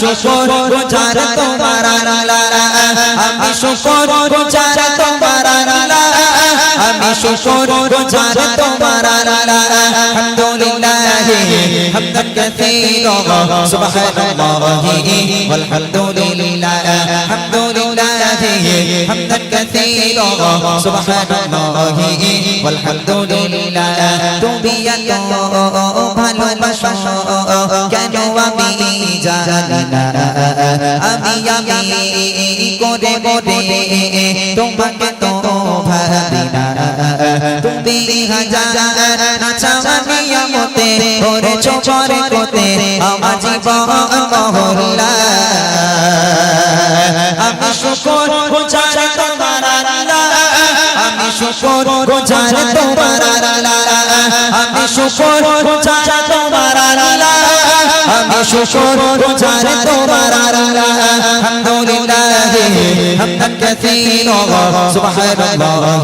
শুকর গুজার তোমার আল্লাহ আমি শুকর গুজার তোমার আল্লাহ আমি শুকর গুজার তোমার আল্লাহ আলহামদুলিল্লাহ হামদান কাসীরা সুবহানাল্লাহি والحمدلله الحمد لله حمدا كثيرا سبحان الله والحمد لله তুমি এত ভালোবাসো কেন আমি জানি না আমি আমি করে করে তোমাকে তো ভাবি না। তুমি হাজার চাওয়ানিয়া মতে ওরে কোতে আমার জীবন মহল্লা। আমি শুকর গুজার তোমার আল্লাহ। আমি শুকর গুজার তোমার আল্লাহ। আমি শুকর আল্লাহ شكر وجعل تمر الحمد لله حمدا كثيرا سبحان الله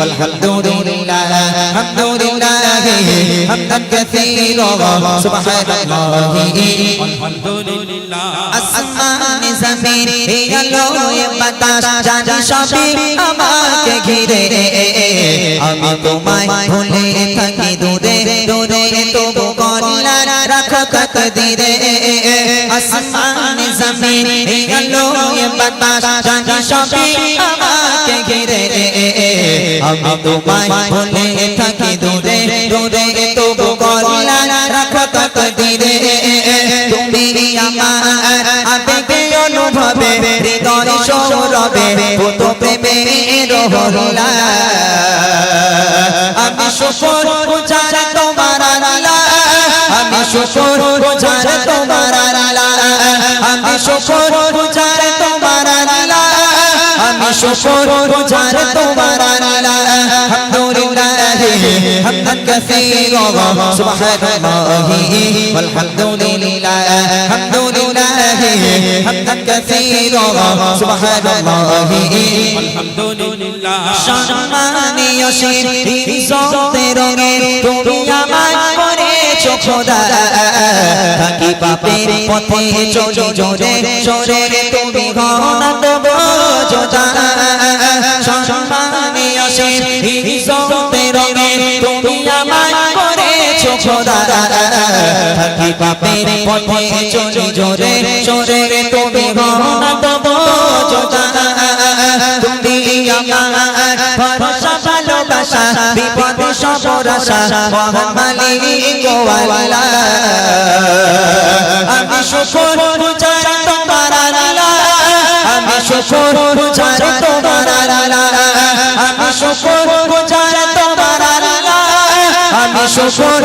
والحمد لله حمد لله حمدا كثيرا سبحان الله আলহামদুলিল্লাহ আসমান জমিন এই আলো এ বাতাস জানি সবই আমাকে ঘিরে আমি তোমায় ভুলে থাকি দূরে দূরে তবু কল্যাণ রাখো তকদিরে আসমান জমিন এই আলো এ বাতাস জানি সবই আমাকে ঘিরে আমি তোমায় ভুলে থাকি দূরে দূরে তবু কল্যাণ রাখো তকদিরে তুমি আমার আবেগে অনুভবে হৃদয় সৌরবে ভূত প্রেমের হলা আমি শুকর গুজার তোমার আল্লাহ আমি শুকর গুজার তোমার আল্লাহ আমি শুকর গুজার তোমার আল্লাহ আমি শুকর গুজার তোমার আলহামদুলিল্লাহ হামদান কাসীরা সুবহানাল্লাহি والحمدلله الحمد لله حمدا كثيرا سبحان الله আলহামদুলিল্লাহ সম্মানীয় শিরতে রঙে তুমি আমায় করেছো খোদা থাকি পাপের পথে চলি জোরে তুমি দেব যোজা সম্মানীয় শিরতে রঙে তুমি আমায় করেছ খোদা থাকি পাপের পথে চলি জোরে জোরে তুমি ঘনা দেব যোজা ভালোবাসা সবর সবরাসা মহান মালিক তোমার আল্লাহ আমি শুকর গুজার তোমার আল্লাহ আমি শুকর আমি শুকর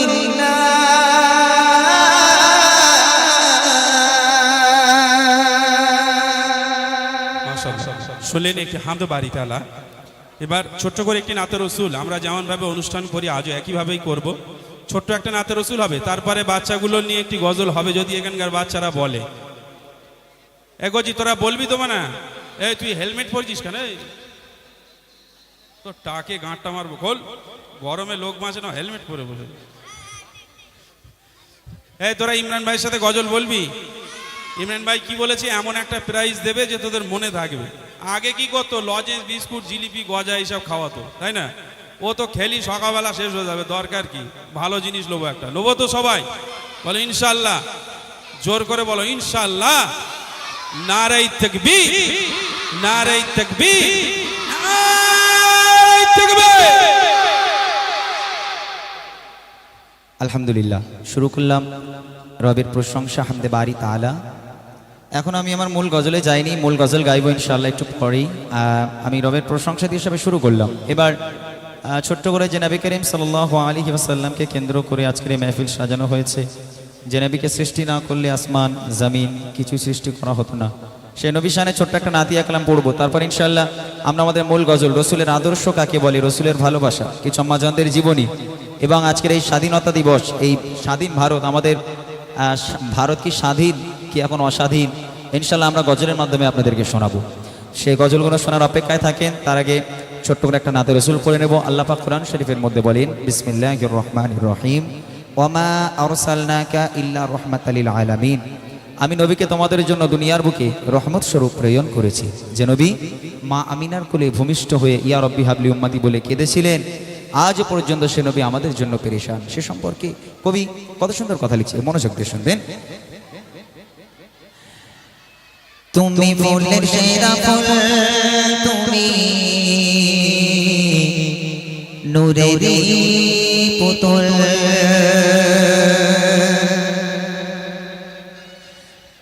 শুনলেন একটি হামদ বাড়ি তালা এবার ছোট্ট করে একটি নাতের রসুল, আমরা যেমনভাবে অনুষ্ঠান করি, আজও একইভাবেই করব। ছোট্ট একটা নাতের রসুল হবে, তারপরে বাচ্চাগুলো নিয়ে একটি গজল হবে যদি এখানকার বাচ্চারা বলে। এগোজি তোরা বলবি তো না এই তুই হেলমেট পরছিস কেন? তোর টাকে গাঁটটা মারবো, খোল। গরমে লোক বাঁচে না, হেলমেট পরে বসে। এই তোরা ইমরান ভাইয়ের সাথে গজল বলবি? ইমরান ভাই কি বলেছে? এমন একটা প্রাইজ দেবে যে তোদের মনে থাকবে। আগে কি করতো? লজেন্স বিস্কুট, জিলিপি, গজা এইসব খাওয়াতো, তাই না? ও তো খেলি, সকালবেলা শেষ হয়ে যাবে, দরকার কি? ভালো জিনিস লোবো একটা। লোবো তো সবাই। বলো, ইনশাল্লাহ। জোর করে বলো, ইনশাল্লাহ। নারাই তকবি নারাই তাকবীর। আলহামদুলিল্লাহ। শুরু করলাম রবের প্রশংসা হামদে বাড়ি তালা এখন আমি আমার মূল গজলে যাইনি, মূল গজল গাইব ইনশাল্লাহ একটু পরেই। আমি রবের প্রশংসা দিয়ে হিসাবে শুরু করলাম। এবার ছোট্ট করে জেনাবি করিম সাল্লাহ আলী ওয়াসাল্লামকে কেন্দ্র করে আজকের মেহফিল সাজানো হয়েছে। জেনাবিকে সৃষ্টি না করলে আসমান, জামিন কিছু সৃষ্টি করা হতো না। সে নবী শানে ছোট্ট একটা নাতি কালাম পড়ব। তারপর ইনশাল্লাহ আমরা আমাদের মূল গজল, রসুলের আদর্শ কাকে বলে? রসুলের ভালোবাসা, কিছু আম্মাজানদের জীবনী। এবং আজকের এই স্বাধীনতা দিবস, এই স্বাধীন ভারত, আমাদের ভারত কি স্বাধীন? কি এখন অস্বাধীন? ইনশাল্লাহ আমরা গজলের মাধ্যমে আপনাদেরকে শোনাবো। সেই গজলগুলো শোনার অপেক্ষায় থাকেন, তার আগে ছোট্ট করে একটা নাতে রসুল করে নেব। আল্লাহ পাক কোরআন শরীফের মধ্যে বলেন বিসমিল্লাহ রহমান রহিম। ওমা আরসালনাকা ইল্লা রহমাতালিল আলামিন। আমি নবীকে তোমাদের জন্য দুনিয়ার বুকে রহমত স্বরূপ প্রেরণ করেছি। যে নবী মা আমিনার কোলে ভূমিষ্ঠ হয়ে, ইয়া রব্বি হাবলি উম্মাদি বলে কেঁদেছিলেন, আজ পর্যন্ত সে নবী আমাদের জন্য পেরেশান। সে সম্পর্কে কবি কত সুন্দর কথা লিখছে, মনোযোগ দিয়ে শুনবেন। তুমি ফুলের সেরা ফুল তুমি নূরেরই পুতুল।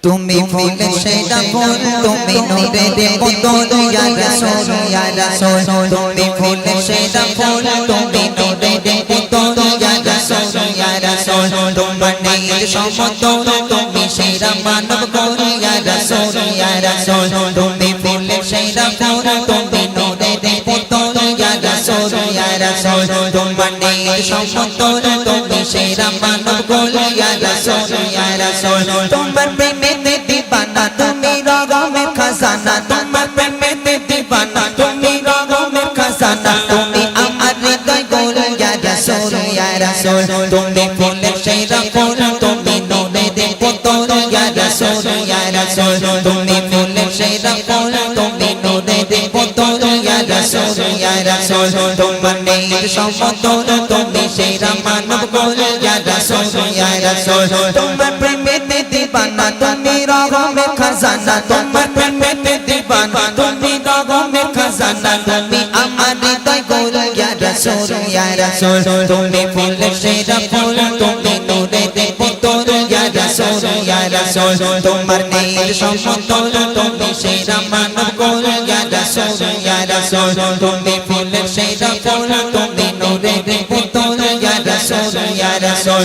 তুমি ফুলের সেরা ফুল তুমি নূরের পুতুল ইয়া রাসূল ইয়া রাসূল তুমি ফুলের সেরা ফুল তুমি নূরের পুতুল ইয়া রাসূল ইয়া রাসূল নেই সমতল তুমি সেরা মানব সমতল তুমি সেরা মানব ইয়া রাসূল ইয়া রাসূল তোমার তোমার প্রেমেতে দিবানা, তুমি রগমের খাজানা। তোমার প্রেমেতে দিবানা, তুমি রগমের খাজানা। তুমি আমার হৃদয় গোল ইয়া রাসূল ইয়া রাসূল তুমি ফুলের সেরা ফুল, তুমি নূরের পুতুল ইয়া রাসূল ইয়া রাসূল তোমার নেই সমতল, তুমি সেরা মানব গোল ইয়া রাসূল ইয়া রাসূল তুমি ফুলের সেরা ফুল, তুমি নূরের পুতুল ইয়া রাসূল ইয়া রাসূল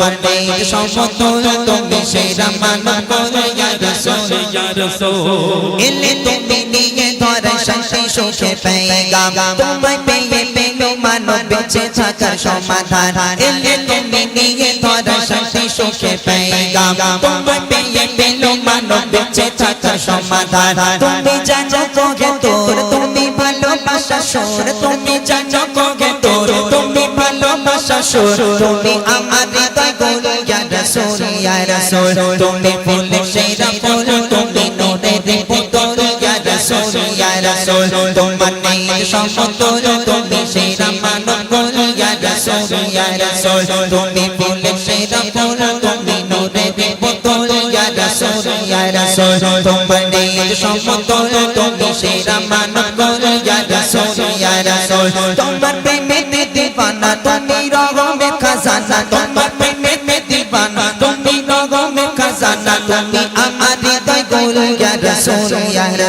তোমার সমতল তুমি সেরা মানব গোল ইয়া রাসূল। ইয়া রাসূল এলে তুমি নিয়ে ধরা শান্তি সুখে পেগাম তোমায় পেয়ে পেল মানব বেঁচে থাকার সমাধান। এলে তুমি নিয়ে ধরা শান্তি সুখে পেগাম তোমায় পেয়ে পেল মানব বেঁচে থাকার সমাধান। তুমি জানো কোগে তোর, তুমি ভালোবাসা সুর। তুমি জানো কোগে তোর, তুমি ভালোবাসা সুর। তুমি আমার ইয়া রাসূল তুমি ফুলের সেরা ফুল তুমি নূরের পুতুল ইয়া রাসূল ইয়া রাসূল তোমার নেই সমতল তুমি সেরা মানব গোল ইয়া রাসূল ইয়া রাসূল তুমি ফুলের সেরা ফুল তুমি নূরের পুতুল ইয়া রাসূল ইয়া রাসূল তোমার নেই সমতল তুমি সেরা মানব গোল ইয়া রাসূল ইয়া রাসূল তোমার প্রেমে দিবানা তুমি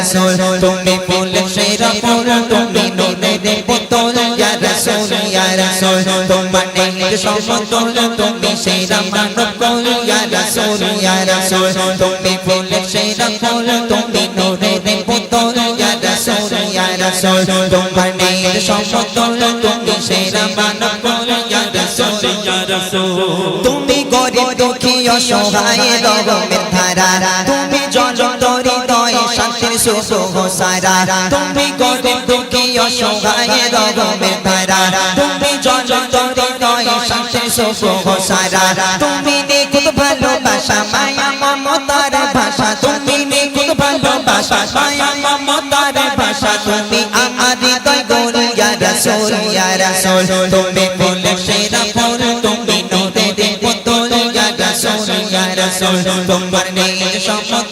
রাসূল, তুমি ফুল সেরা ফুল তুমি নূরের পুতুল ইয়া রাসূল ইয়া রাসূল, তোমার নেই সমতল, তুমি সেরা মানব গোল ইয়া রাসূল ইয়া রাসূল, তুমি ফুল সেরা ফুল তুমি নূরের পুতুল ইয়া রাসূল ইয়া রাসূল, তোমার নেই সমতল, তুমি সেরা মানব গোল ইয়া রাসূল ইয়া রাসূল, তুমি গরিব, দুঃখী, অসহায় রগমের ধারা শুভ সারা তুমি গরিব দুঃখী অসহায় রগমের ধারা তুমি জনতরি নয় শান্তি শুভ সারা তুমি নিখুঁত ভালোবাসা, মায়া মমতার ভাষা, তুমি নিখুঁত ভালোবাসা, মায়া মমতার ভাষা, তুমি আমার হৃদয় গরিয়া রসোল, ইয়া রসোল, তুমি বলে সেরা ফুল, তুমি নূরের পুতুল, ইয়া রসোল ইয়া রসোল, তোমার নেই সমতুল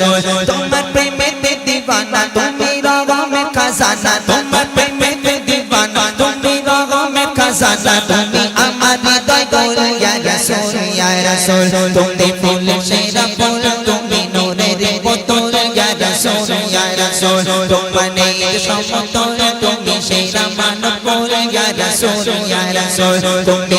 রসোল। তোমার প্রেমেতে দিবানা, তুমি রগমের খাজানা। তোমার প্রেমেতে দিবানা, তুমি রগমের খাজানা। তুমি আমার হৃদয় গরিয়া রসোল ইয়া রসোল। তুমি ফুল সেরা ফুল, তুমি নূরের বোতল ইয়া রসোল ইয়া রসোল। তোমার নেই সমতল, তুমি সেরা মানব ইয়া রসোল ইয়া রসোল। তুমি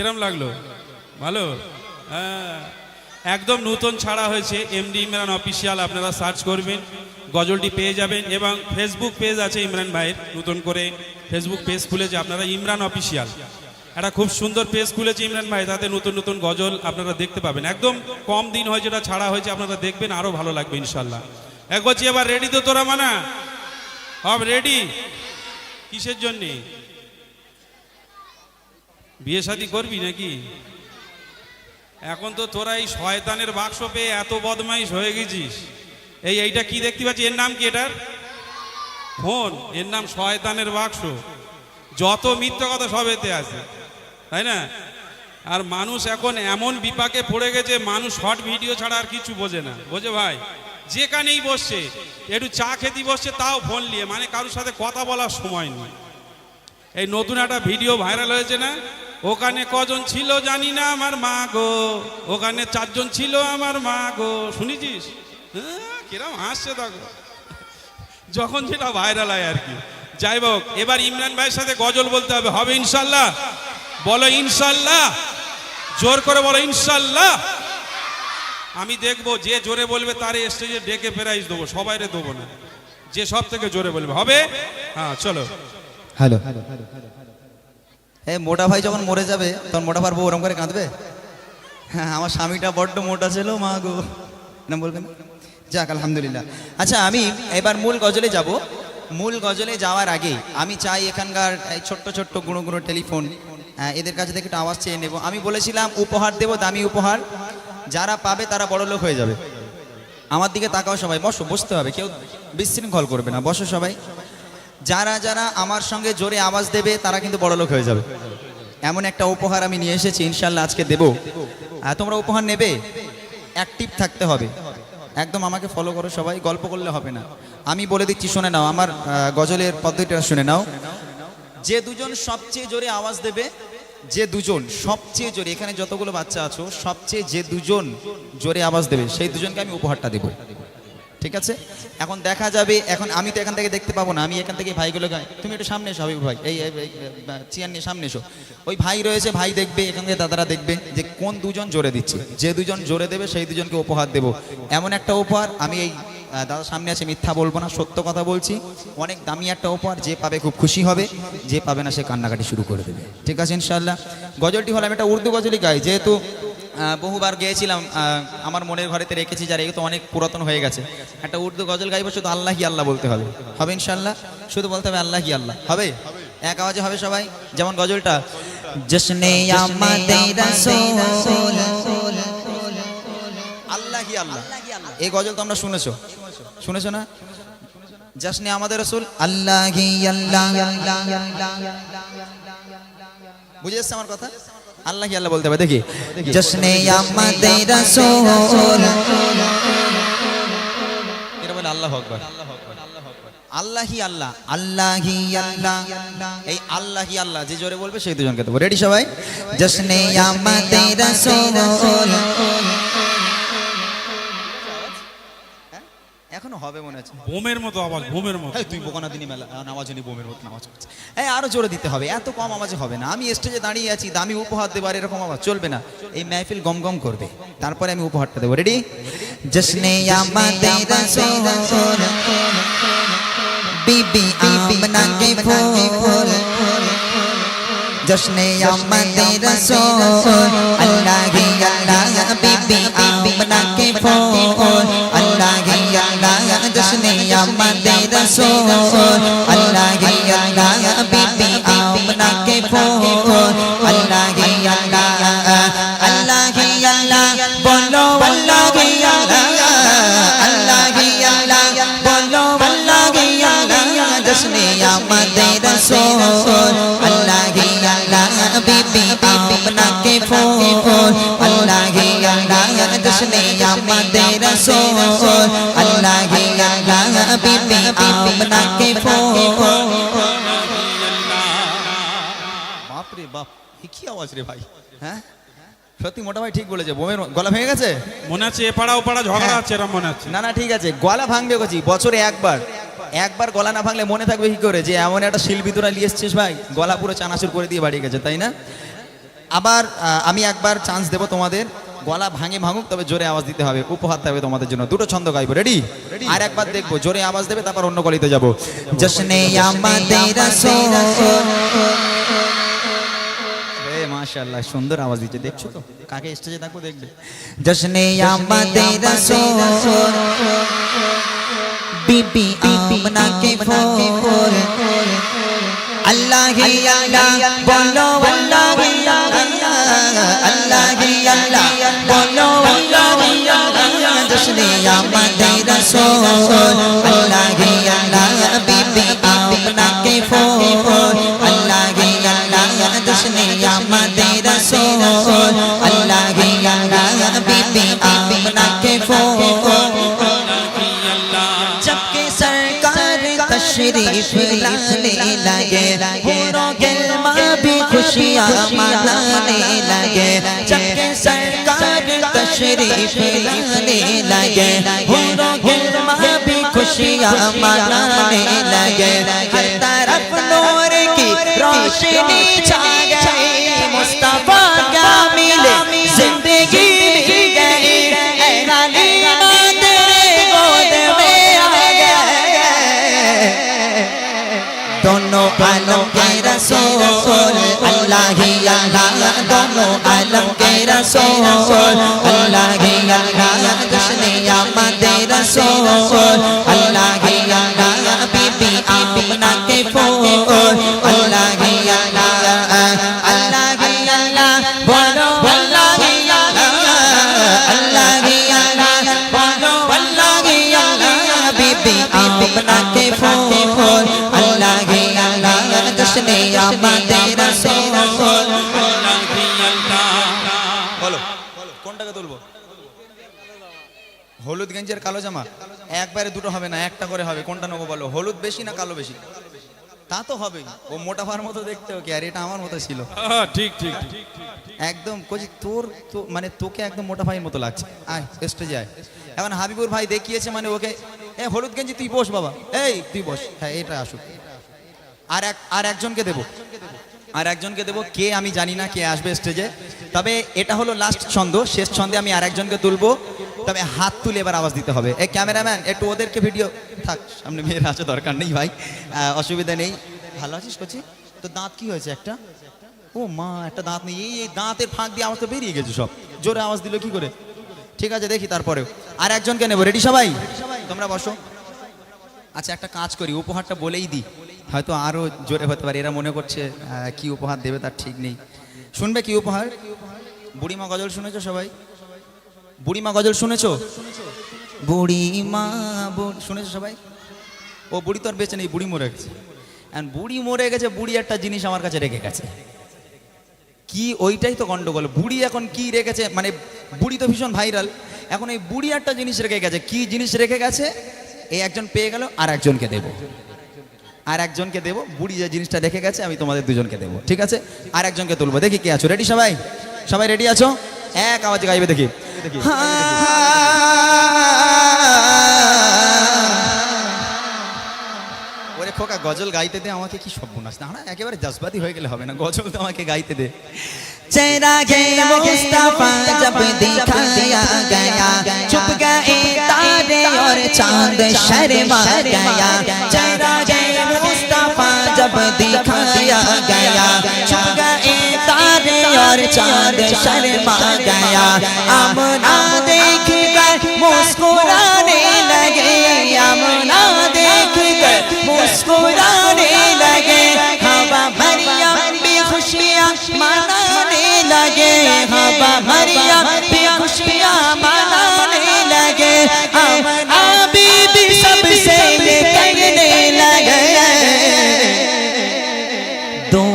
কিরম লাগল? ভালো? হ্যাঁ। একদম নতুন ছাড়া হয়েছে এমডি ইমরান অফিসিয়াল আপনারা সার্চ করবেন, গজলটি পেয়ে যাবেন এবং ফেসবুক পেজ আছে ইমরান ভাইয়ের, নতুন করে ফেসবুক পেজ খুলেছে আপনারা ইমরান অফিসিয়াল একটা খুব সুন্দর পেজ খুলেছে ইমরান ভাই, তাতে নতুন নতুন গজল আপনারা দেখতে পাবেন। একদম কম দিন হয় যেটা ছাড়া হয়েছে, আপনারা দেখবেন আরও ভালো লাগবে ইনশাল্লাহ। এক বলছি, এবার রেডি তো তোরা, মানা? হব রেডি কিসের জন্যে? বিয়ে শাদি করবি নাকি? এখন তো তোরা এই শয়তানের বাক্স পেয়ে এত বদমাইশ হয়ে গেছিস। এই এইটা কি দেখতে পাচ্ছি এর নাম কি এটার? ফোন। এর নাম শয়তানের বাক্স। যত মিথ্যা কথা সব এতে আছে। তাই না? আর মানুষ এখন এমন বিপাকে পড়ে গেছে, মানুষ শর্ট ভিডিও ছাড়া আর কিছু বোঝে না। বোঝে ভাই? যেখানেই বসছে, একটু চা খেতে বসছে, তাও ফোন নিয়ে। মানে কারোর সাথে কথা বলার সময় নেই। এই নতুন একটা ভিডিও ভাইরাল হয়েছে না? ওখানে কজন ছিল জানি না আমার মা গো। ওখানে চারজন ছিল আমার মা গো। শুনেছিস? হ্যাঁ, কিরম হাসছে দেখো। যখন যেটা ভাইরাল হয় আর কি। যাই হোক এবার ইমরান ভাইয়ের সাথে গজল বলতে হবে। হবে ইনশাল্লাহ? বলো ইনশাল্লাহ? জোর করে বলো ইনশাল্লাহ? আমি দেখব যে জোরে বলবে তার স্টেজে ডেকে প্রাইজ দেবো। সবাইরে দেবো না। যে সব থেকে জোরে বলবে। হবে? হ্যাঁ চলো। হ্যালো। এ মোটা ভাই যখন মরে যাবে তখন মোটা ভাই বউ ওরম করে কাঁদবে? হ্যাঁ আমার স্বামীটা বড্ড মোটা ছিল মা গো। না বলবেন? যাক আলহামদুলিল্লাহ। আচ্ছা আমি এবার মূল গজলে যাব। মূল গজলে যাওয়ার আগে আমি চাই এখানকার এই ছোট্ট ছোট্ট গুঁড়ো গুঁড়ো টেলিফোন। হ্যাঁ, এদের কাছে থেকে একটু আওয়াজ চেয়ে নেব। আমি বলেছিলাম উপহার দেব দামি উপহার। যারা পাবে তারা বড় লোক হয়ে যাবে। আমার দিকে তাকাও সবাই। বসো বসতে হবে। কেউ বিশৃঙ্খল করবে না। বসো সবাই। যারা যারা আমার সঙ্গে জোরে আওয়াজ দেবে, তারা কিন্তু বড়লোক হয়ে যাবে। এমন একটা উপহার আমি নিয়ে এসেছি ইনশাল্লাহ আজকে দেবো। তোমরা উপহার নেবে? অ্যাক্টিভ থাকতে হবে। একদম আমাকে ফলো করো সবাই, গল্প করলে হবে না। আমি বলে দিচ্ছি, শুনে নাও, আমার গজলের পদ্ধতিটা শুনে নাও। যে দুজন সবচেয়ে জোরে আওয়াজ দেবে, যে দুজন সবচেয়ে জোরে, এখানে যতগুলো বাচ্চা আছো, সবচেয়ে যে দুজন জোরে আওয়াজ দেবে, সেই দুজনকে আমি উপহারটা দেবো। ঠিক আছে? এখন দেখা যাবে, এখন আমি তো এখান থেকে দেখতে পাবো না, আমি এখান থেকে ভাইগুলো গাই তুমি একটু সামনে এসো ভাই, এই চেয়ার নিয়ে সামনে এসো। ওই ভাই রয়েছে, ভাই দেখবে, এখান থেকে দাদারা দেখবে যে কোন দুজন জোরে দিচ্ছে। যে দুজন জোরে দেবে, সেই দুজনকে উপহার দেব। এমন একটা উপহার, আমি এই দাদার সামনে আছে, মিথ্যা বলব না, সত্য কথা বলছি। অনেক দামি একটা উপহার, যে পাবে খুব খুশি হবে, যে পাবে না সে কান্নাকাটি শুরু করে দেবে। ঠিক আছে ইনশাল্লাহ গজলটি হলো, আমি একটা উর্দু গজলই গাই, যেহেতু বহুবার গেয়েছিলাম আমার মনের ঘরেতে রেখেছি যারা এগুলো তো অনেক পুরাতন হয়ে গেছে। একটা উর্দু গজল গাইবো শুধু আল্লাহ আল্লাহ বলতে হবে। হবে ইনশাল্লাহ শুধু বলতে হবে আল্লাহ আল্লাহ। হবে? এক আওয়াজে হবে সবাই? যেমন গজলটা জশ্নে আল্লাহ আল্লাহ। এই গজল তো আমরা শুনেছো? শুনেছো না? জাসনে আমাদের রসুল আল্লাহ আল্লাহ। বুঝে এসছে আমার কথা? আল্লাহ আল্লাহ বলতে হবে দেখি। জশ্নে আমাদের আল্লাহ আল্লাহ আল্লাহ আকবার। আল্লাহি আল্লাহ। আল্লাহি আল্লাহ। এই আল্লাহি আল্লাহ যে জোরে বলবে সেই দুজনকে দেবো। রেডি সবাই? জশ্নে আমাদের রসুল। হবে মনে হচ্ছে। বোমের মতো আওয়াজ বোমের মতো। তুই বোকানা দিনই মেলা নামাজ হনি বোমের মতো নামাজ করছে এই আরও জোরে দিতে হবে। এত কম আওয়াজে হবে না। আমি স্টেজে দাঁড়িয়ে আছি দামি উপহার দেবার এরকম আওয়াজ চলবে না। এই মেহফিল গম গম করবে। তারপরে আমি উপহারটা দেবো। রেডি জশ্নে আমাদের রসুল বিবি আমনা কে ফুল জশ্নে আমাদের রসুল আল্লাহ হি আল্লাহ বিবি আমনা কে ফুল আমাদের রসুল আল্লাহ হি আল্লাহ বিবি আমনা কে আল্লাহ আল্লাহ আল্লাহ আল্লাহ বলো আল্লাহ আল্লাহ বলো আল্লাহ হি আল্লাহ জশ্নে আল্লাহ আল্লাহ বিবি আমনা কে আল্লাহ আল্লাহ জশ্নে আমাদের রসুল কি আওয়াজ রে ভাই? হ্যাঁ? সত্যি মোটা ভাই ঠিক বলেছে। বোমের গলা ভেঙে গেছে? মনে আছে এপাড়া ওপাড়া ঝগড়া আছে এরম মনে আছে না না ঠিক আছে। গলা ভাঙবে গেছি বছরে একবার। একবার গলা না ভাঙলে মনে থাকবে কি করে? যে এমন একটা শিল্পী তোরা নিয়ে এসছিস ভাই গলা পুরো চানাচুর করে দিয়ে বাড়ি গেছে তাই না? আবার আমি একবার চান্স দেবো তোমাদের। গলা ভাঙে ভাঙুক তবে জোরে আওয়াজ দিতে হবে উপহার থাকবে তোমাদের জন্য। দুটো ছন্দ গাইবো রেডি আর একবার দেখব জোরে আওয়াজ দেবে তারপর অন্য গলিতে যাব। জশ্নে আমাদের রসুল মাশাআল্লাহ সুন্দর আওয়াজ দিচ্ছে দেখছ তো? কাকে স্টেজে থাকব দেখবে? জশ্নে আমাদের রসুল বিবি আমনা কে ফুল আল্লাহ হি আল্লাহ বলো আল্লাহ হি আল্লাহ আল্লাহ হি আল্লাহ বলো আল্লাহ হি আল্লাহ জশ্নে আমাদের রসুল আল্লাহ হি আল্লাহ বিবি আমনা কে ফুল तशरीफ़ लाने लगे भी खुशियाँ मनाने लगे। सरकार तशरीफ़ लगे भी खुशियाँ मनाने लगे हर तरफ़ नूर की रोशनी छा আমাদের রাসূল আল্লাহ হে আল্লাহ কৃষ্ণ আমাদের রাসূল কোনটাকে তুলবো? হলুদ গেঞ্জি আর কালো জামা? একবারে দুটো হবে না একটা করে হবে। কোনটা নেব বলো? হলুদ বেশি না কালো বেশি? তা তো হবে ও মোটা ভার মতো দেখতে কি আর এটা আমার মতো ছিল। হ্যাঁ, ঠিক ঠিক একদম কজি তোর তো মানে তোকে একদম মোটা ভাইয়ের মতো লাগছে। আয় স্টেজে আয়। এখন হাবিবুর ভাই দেখিয়েছে মানে ওকে এ হলুদ গেঞ্জি তুই বস বাবা। এই তুই বস। হ্যাঁ এটা আসুক। আর এক আর একজনকে দেবো। আর একজনকে দেবো, কে আমি জানি না কে আসবে স্টেজে তবে এটা হলো লাস্ট ছন্দ, শেষ ছন্দে আমি আর একজনকে তুলবো। তবে হাত তুলে এবার আওয়াজ দিতে হবে। এই ক্যামেরাম্যান একটু ওদেরকে ভিডিও থাক, সামনে মেয়ের আছে, দরকার নেই ভাই। অসুবিধা নেই। ভালো আছিস কচি? তো দাঁত কি হয়েছে একটা? ও মা, একটা দাঁত নেই। এই দাঁতের ফাঁক দিয়ে আওয়াজ তো বেরিয়ে গেছে সব। জোরে আওয়াজ দিল কি করে? ঠিক আছে, দেখি তারপরেও। আর একজনকে নেব। রেডি সবাই? তোমরা বসো। আচ্ছা একটা কাজ করি, উপহারটা বলেই দিই। হয়তো আরও জোরে হতে পারে। এরা মনে করছে কি উপহার দেবে তার ঠিক নেই। শুনবে কি উপহার? বুড়িমা গজল শুনেছো সবাই? বুড়িমা গজল শুনেছো? বুড়িমা শুনেছো সবাই? ও, বুড়ি তো আর বেঁচে নেই, বুড়ি মরে গেছে। বুড়ি মরে গেছে, বুড়ি একটা জিনিস আমার কাছে রেখে গেছে। কি ওইটাই তো গন্ডগোল। বুড়ি এখন কি রেখেছে? মানে বুড়ি তো ভীষণ ভাইরাল। এখন এই বুড়ি একটা জিনিস রেখে গেছে। কি জিনিস রেখে গেছে? এই একজন পেয়ে গেল আর একজনকে দেব। আর একজনকে দেবো। বুড়ি যে জিনিসটা দেখে গেছে আমি তোমাদের দুজনকে দেবো। ঠিক আছে? আর একজনকে তুলবো। দেখি কে আছো। রেডি সবাই? সবাই রেডি আছো? এক আওয়াজ গাইবে দেখি। ওরে খোকা গজল গাইতে দে আমাকে কি সব সর্বনাশ। আসতে না একেবারে জাজবাদি হয়ে গেলে হবে না। গজল তো আমাকে গাইতে দে। চেরা গে মুস্তাফা জব দেখা গয়া। চুপ গয়ে তারে और চাঁদ শর্মা গয়া। जब दिखाया गया। छुप गए तारे और चाँद शर्मा गया। अमना देख कर मुस्कुराने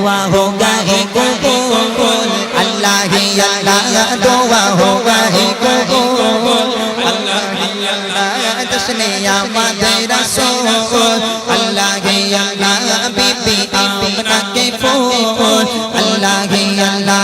दुआ होगा ही कबूल अल्लाह ही अल्लाह दुआ होगा ही कबूल अल्लाह ही अल्लाह जश्न आमद रसूल अल्लाह ही अल्लाह बीबी आमना के फूल अल्लाह ही अल्लाह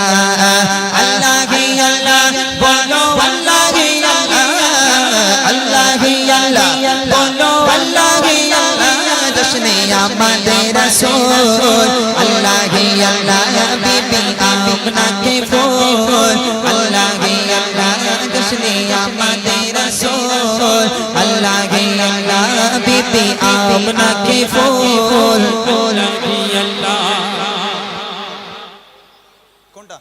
কোনটা?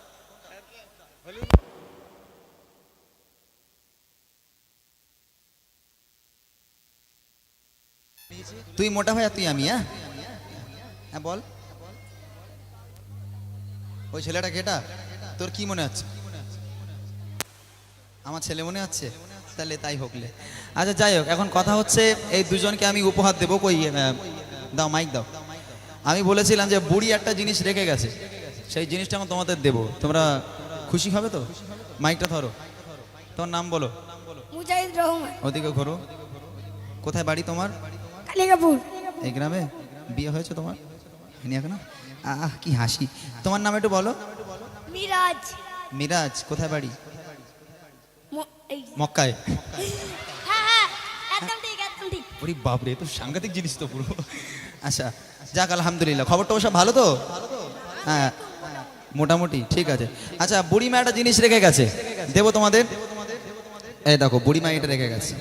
তুই মোটা ভাইয়া তুই আমি হ্যাঁ? হ্যাঁ বল। ওই ছেলেটা কেটা তোর কি মনে হচ্ছে? আমার ছেলে মনে হচ্ছে? তাহলে তাই হোকলে আচ্ছা যাই হোক এখন কথা হচ্ছে এই দুজনকে আমি উপহার দেবো। কই দাও মাইক দাও। আমি বলেছিলাম যে বুড়ি একটা জিনিস রেখে গেছে। সেই জিনিসটা এখন তোমাদের দেবো। তোমরা খুশি হবে তো? মাইকটা ধরো। তোমার নাম বলো। মুজাহিদ রহমান। ওদিকে ঘোরো। কোথায় বাড়ি তোমার? কালিকাপুর এই গ্রামে? বিয়ে হয়েছে তোমার? হয়নি এখনও? আহ কি হাসি। তোমার নাম একটু বলো। মিরাজ। মিরাজ কোথায় বাড়ি? মক্কায়। হ্যাঁ হ্যাঁ ওরে বাপরে তো সাংঘাতিক জিনিস তো পুরো। আচ্ছা যাক আলহামদুলিল্লাহ। খবর খবরটা সব ভালো তো? হ্যাঁ মোটামুটি ঠিক আছে। আচ্ছা বুড়িমা একটা জিনিস রেখে গেছে। দেবো তোমাদের? এই দেখো বুড়িমা এটা রেখে গেছে।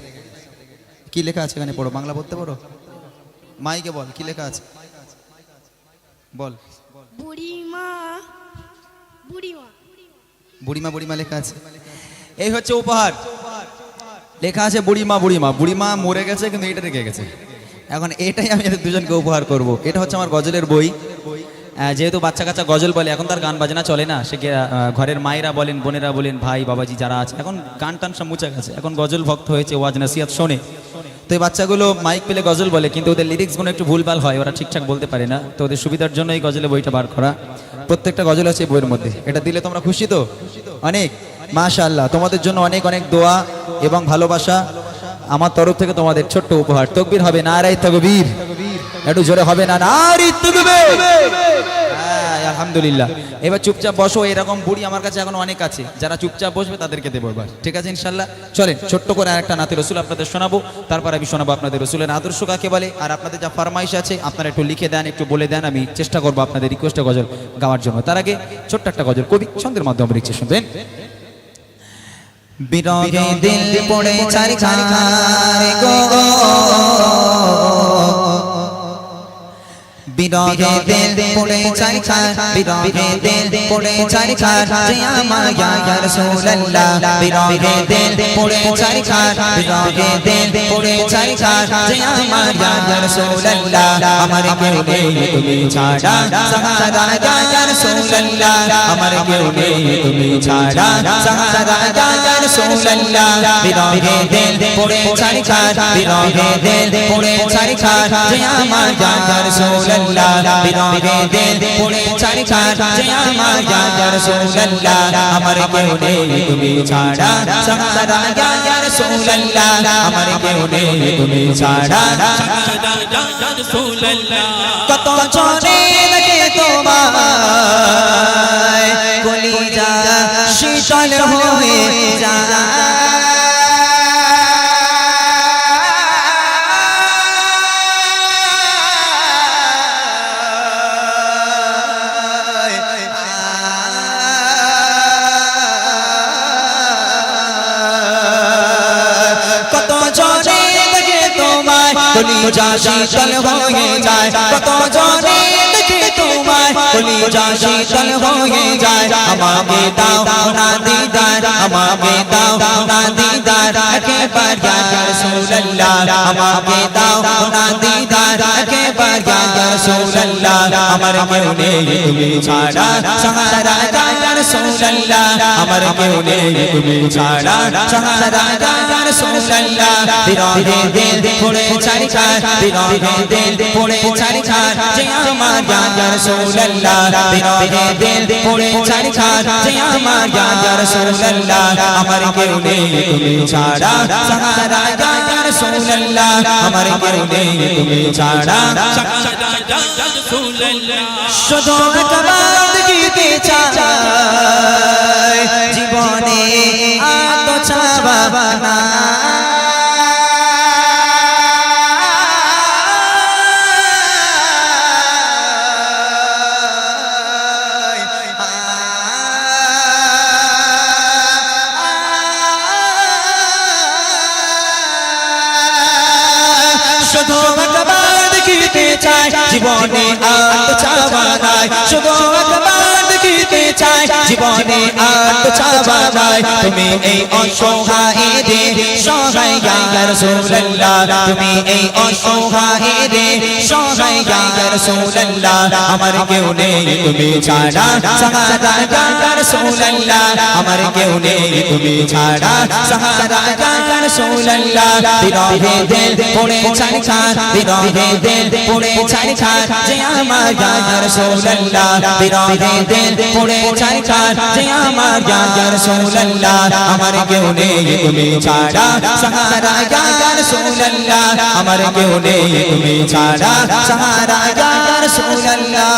কি লেখা আছে এখানে? পড়ো বাংলা পড়তে পড়ো মাইকে বল কি লেখা আছে? বল। বুড়িমা বুড়িমা। বুড়িমা বুড়িমা লেখা আছে। এই হচ্ছে উপহার। লেখা আছে বুড়িমা বুড়িমা। বুড়িমা মরে গেছে কিন্তু এটা রেখে গেছে। এখন এটাই আমি এদের দুজনকে উপহার করব। এটা হচ্ছে আমার গজলের বই। যেহেতু বাচ্চা কাচ্চা গজল বলে এখন তার গান বাজনা চলে না। সে ঘরের মায়েরা বলেন বোনেরা বলেন ভাই বাবাজি যারা আছে এখন গান টান সব মুছে গেছে। এখন গজল ভক্ত হয়েছে ওয়াজ নাসিয়াত শোনে। তো এই বাচ্চাগুলো মাইক পেলে গজল বলে, কিন্তু ওদের লিরিক্সগুলো একটু ভুলভাল হয়, ওরা ঠিকঠাক বলতে পারে না। তো ওদের সুবিধার জন্য এই গজলে বইটা বার করা। প্রত্যেকটা গজল আছে বইয়ের মধ্যে। এটা দিলে তোমরা খুশি তো? অনেক? মাশাআল্লাহ। তোমাদের জন্য অনেক অনেক দোয়া এবং ভালোবাসা। আমার তরফ থেকে তোমাদের ছোট্ট উপহার। তকবীর হবে না নারাই তকবীর। একটু জোরে হবে না, নারী তকবীর। আলহামদুলিল্লাহ। এবার চুপচাপ বসো এরকম বুড়ি আমার কাছে এখন অনেক আছে। যারা চুপচাপ বসবে তাদেরকে দেবো এবার। ঠিক আছে ইনশাল্লাহ? চলেন ছোট্ট করে আরেকটা নাতি রসুল আপনাদের শোনাবো। তারপর আমি শোনাবো আপনাদের রসুলের আদর্শ কাকে বলে। আর আপনাদের যা ফরমাইশ আছে আপনারা একটু লিখে দেন একটু বলে দেন আমি চেষ্টা করব আপনাদের রিকোয়েস্টে গজল গাওয়ার জন্য। তার আগে ছোট্ট একটা গজল কবি ছন্দের মাধ্যমে লিখছে শুনবেন? বিরহে দিল পড়ে চারি চারি গো। বিরহে দিল পড়ে চারি চার বিরহে দিল পড়ে চারি খার খার বিরহে দিল পড়ে ছাড়ি খার যে আমার রাসূলুল্লাহ ইয়া রাসূলুল্লাহ শীতল হয়ে যায়। কলিজা শীতল হয়ে যায় কত জনে দেখে তোমায় কলিজা শীতল হয়ে যায় আমাকে দাও না দিদার আমাকে দাও না দিদার একবার ইয়া রাসূলুল্লাহ আমাকে দাও না দিদার একবার ইয়া রাসূলুল্লাহ আমার কেউ নেই তুমি ছাড়া সাহারা ইয়া রাসূলুল্লাহ আমার কেউ নেই তুমি ছাড়া সাহারা ইয়া রাসূলুল্লাহ বিরহে দিল পড়ে ছাড়ি খার বিরহে দিল পড়ে ছাড়ি খার যে আমার ইয়া রাসূলুল্লাহ বিরহে দিল পড়ে ছাড়ি খার যে আমার ইয়া রাসূলুল্লাহ আমার কেউ নেই, তুমি ছাড়া। সাহারা ইয়া রাসূলুল্লাহ ছাড়া জীবনে আত চাবা না শুধু ভগবান দেখিতে চাই জীবনে আর চাওয়া নাই। শুধু জীবনে আর তো চাওয়া নাই। তুমি এই অসহায় রে সহায় ইয়া রাসূলুল্লাহ। তুমি এই অসহায় রে সহায় ইয়া রাসূলুল্লাহ। আমার কেউ নেই, তুমি ছাড়া সাহারা ইয়া রাসূলুল্লাহ। আমার কেউ নেই, তুমি ছাড়া সাহারা ইয়া রাসূলুল্লাহ। বিরহে দিল পড়ে ছাড়ি খার বিরহে দিল পড়ে ছাড়ি খার যে আমার ইয়া রাসূলুল্লাহ, বিরহে দিল পড়ে ছাড়ি খার যে আমার ইয়া রাসূলুল্লাহ আমার কেউ নেই তুমি ছাড়া। সাহারা ইয়া রাসূলুল্লাহ আমার কেউ নেই তুমি ছাড়া। সাহারা ইয়া রাসূলুল্লাহ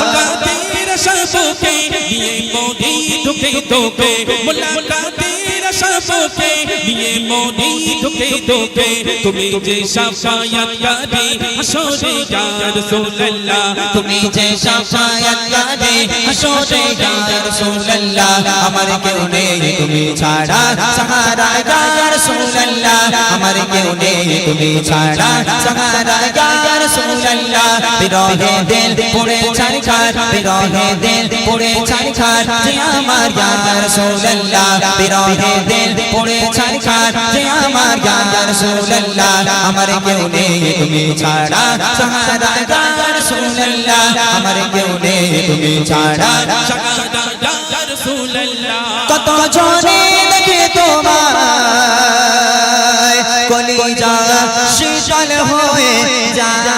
মুলাকাতের সবকে দিয়ে মোদি ঢুকে ঢুকে, মুলাকাতের সবকে দিয়ে মোদি ঢুকে ঢুকে তুমি যে সাফায়াত কারি হাসরে ইয়া রাসূলুল্লাহ তুমি যে সাফায়াত কারে হাসরে ইয়া রাসূলুল্লাহ আমার কেউ নেই তুমি ছাড়া, সাহারা ইয়া রাসূলুল্লাহ আমার কেউ নেই তুমি ছাড়া, সাহারা ইয়া রাসূলুল্লাহ বিরহে দিল পড়ে ছাড়ি বিরহে দিল পড়ে ছাড়ি খার যে আমার ইয়া রাসূলুল্লাহ বিরহে দিল পড়ে ছাড়ি খার যে আমার ইয়া রাসূলুল্লাহ আমার কেউ নেই তুমি ছাড়া। ইয়া রাসূলুল্লাহ আমার কেউ নেই তুমি ছাড়া। কত জনে দেখে তোমায় কলিজা শীতল হয়ে যায়।